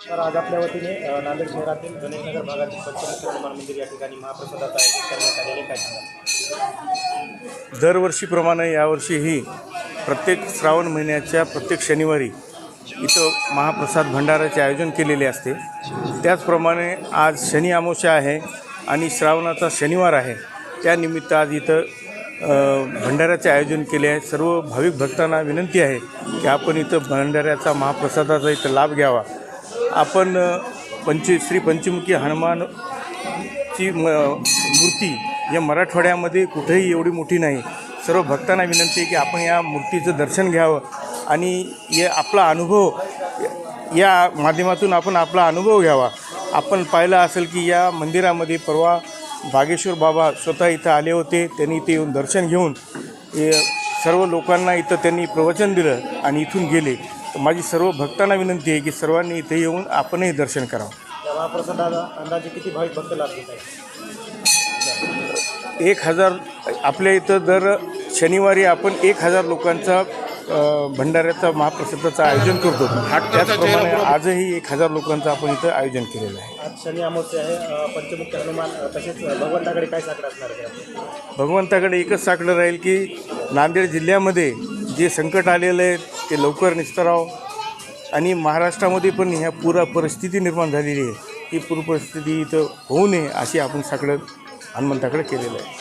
तर आज आपल्या वतीने नांदेड शहरातील गणेशनगर भागातील पंचमुखी हनुमान मंदिर या ठिकाणी महाप्रसादाचं आयोजन करण्यात आलेले काय सांगा दरवर्षीप्रमाणे यावर्षीही प्रत्येक श्रावण महिन्याच्या प्रत्येक शनिवारी इथं महाप्रसाद भंडाराचे आयोजन केलेले असते. त्याचप्रमाणे आज शनी अमावस्या आहे आणि श्रावणाचा शनिवार आहे. त्यानिमित्त आज इथं भंडाऱ्याचे आयोजन केले आहे. सर्व भाविक भक्तांना विनंती आहे की आपण इथं भंडाऱ्याचा महाप्रसादाचा इथं लाभ घ्यावा. आपण पंच श्री पंचमुखी हनुमान ची म मूर्ती या मराठवाड्यामध्ये कुठेही एवढी मोठी नाही. सर्व भक्तांना विनंती आहे की आपण या मूर्तीचं दर्शन घ्यावं आणि या आपला अनुभव या माध्यमातून आपण आपला अनुभव घ्यावा. आपण पाहिलं असेल की या मंदिरामध्ये परवा बागेश्वर बाबा स्वतः इथं आले होते. त्यांनी इथे येऊन दर्शन घेऊन सर्व लोकांना इथं त्यांनी प्रवचन दिलं आणि इथून गेले. तर माझी सर्व भक्तांना विनंती आहे की सर्वांनी इथे येऊन आपणही दर्शन करावं. या महाप्रसादाला अंदाजे किती भाविक भक्त लाभ घेत आहेत? एक हजार आपल्या इथं दर शनिवारी आपण एक हजार लोकांचा अ, भंडाऱ्याचा महाप्रसादाचं आयोजन करतो. त्याचप्रमाणे आजही एक हजार लोकांचं आपण इथं आयोजन केलेलं आहे. आज शनी अमावस्या आहे अ, पंचमुखी हनुमान अ, तसेच भगवंताकडे काय साकडं असणार आहे? भगवंताकडे एकच साकडं राहील की नांदेड जिल्ह्यामध्ये जे संकट आलेलं आहे ते लवकर निस्तरावं. आणि महाराष्ट्रामध्ये पण ह्या पुरा परिस्थिती निर्माण झालेली आहे. ही पूर परिस्थिती इथं होऊ नये अशी आपण सगळं हनुमंताकडे केलेलं आहे.